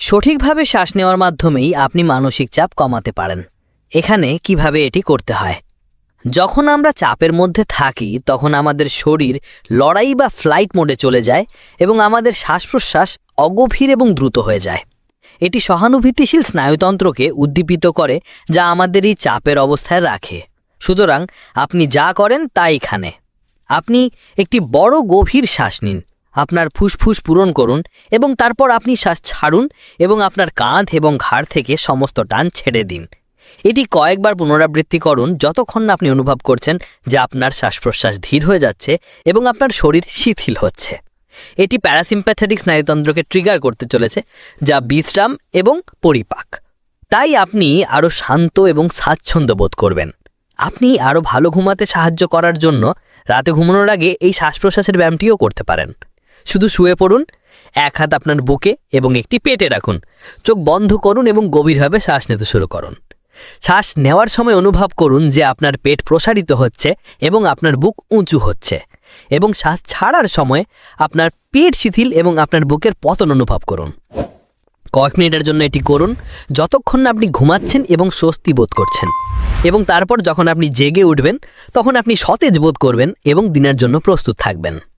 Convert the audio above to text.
সঠিকভাবে শ্বাস নেওয়ার মাধ্যমেই আপনি মানসিক চাপ কমাতে পারেন। এখানে কীভাবে এটি করতে হয়? যখন আমরা চাপের মধ্যে থাকি, তখন আমাদের শরীর লড়াই বা ফ্লাইট মোডে চলে যায় এবং আমাদের শ্বাস প্রশ্বাস অগভীর এবং দ্রুত হয়ে যায়। এটি সহানুভূতিশীল স্নায়ুতন্ত্রকে উদ্দীপিত করে, যা আমাদের এই চাপের অবস্থায় রাখে। সুতরাং আপনি যা করেন তা এখানে। আপনি একটি বড় গভীর শ্বাস নিন। আপনার ফুসফুস পূরণ করুন এবং তারপর আপনি শ্বাস ছাড়ুন এবং আপনার কাঁধ এবং ঘাড় থেকে সমস্ত টান ছেড়ে দিন। এটি কয়েকবার পুনরাবৃত্তি করুন যতক্ষণ না আপনি অনুভব করছেন যে আপনার শ্বাস প্রশ্বাস ধীর হয়ে যাচ্ছে এবং আপনার শরীর শিথিল হচ্ছে। এটি প্যারাসিম্প্যাথেটিক স্নায়ুতন্ত্রকে ট্রিগার করতে চলেছে, যা বিশ্রাম এবং পরিপাক। তাই আপনি আরও শান্ত এবং স্বাচ্ছন্দ্য বোধ করবেন। আপনি আরও ভালো ঘুমাতে সাহায্য করার জন্য রাতে ঘুমানোর আগে এই শ্বাস প্রশ্বাসের ব্যায়ামটিও করতে পারেন। শুধু শুয়ে পড়ুন, এক হাত আপনার বুকে এবং একটি পেটে রাখুন। চোখ বন্ধ করুন এবং গভীরভাবে শ্বাস নিতে শুরু করুন। শ্বাস নেওয়ার সময় অনুভব করুন যে আপনার পেট প্রসারিত হচ্ছে এবং আপনার বুক উঁচু হচ্ছে এবং শ্বাস ছাড়ার সময় আপনার পেট শিথিল এবং আপনার বুকের পতন অনুভব করুন। কয়েক মিনিটের জন্য এটি করুন, যতক্ষণ না আপনি ঘুমাচ্ছেন এবং স্বস্তি বোধ করছেন এবং তারপর যখন আপনি জেগে উঠবেন, তখন আপনি সতেজ বোধ করবেন এবং দিনের জন্য প্রস্তুত থাকবেন।